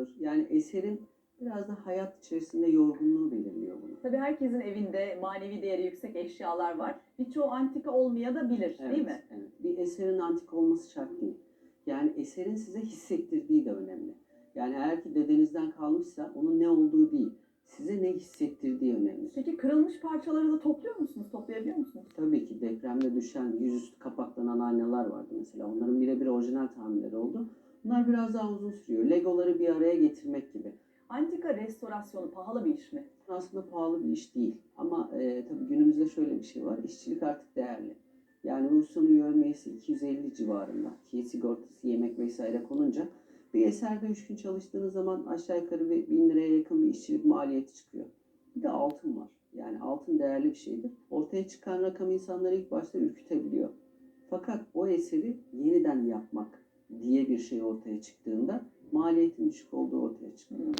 kalır. Yani eserin biraz da hayat içerisinde yorgunluğu belirliyor bunu. Tabii herkesin evinde manevi değeri yüksek eşyalar var. Birçoğu antika olmaya da bilir değil mi? Evet. Bir eserin antik olması şart değil. Yani eserin size hissettirdiği de önemli. Yani eğer ki dedenizden kalmışsa onun ne olduğu değil, size ne hissettirdiği önemli. Peki kırılmış parçaları da topluyor musunuz? Toplayabiliyor musunuz? Tabii ki depremde düşen yüzüstü kapaklanan aynalar vardı mesela. Onların birebir orijinal tamirleri oldu. Bunlar biraz daha uzun sürüyor. Legoları bir araya getirmek gibi. Antika restorasyonu pahalı bir iş mi? Aslında pahalı bir iş değil. Ama e, tabii günümüzde şöyle bir şey var. İşçilik artık değerli. Yani bu ustanın yövmiyesi 250 civarında. Ki sigortası, yemek vesaire konunca bir eserde 3 gün çalıştığınız zaman aşağı yukarı bir 1000 liraya yakın bir işçilik maliyeti çıkıyor. Bir de altın var. Yani altın değerli bir şeydir. Ortaya çıkan rakam insanları ilk başta ürkütebiliyor. Fakat o eseri yeniden yapmak diye bir şey ortaya çıktığında maliyetin düşük olduğu ortaya çıkıyor.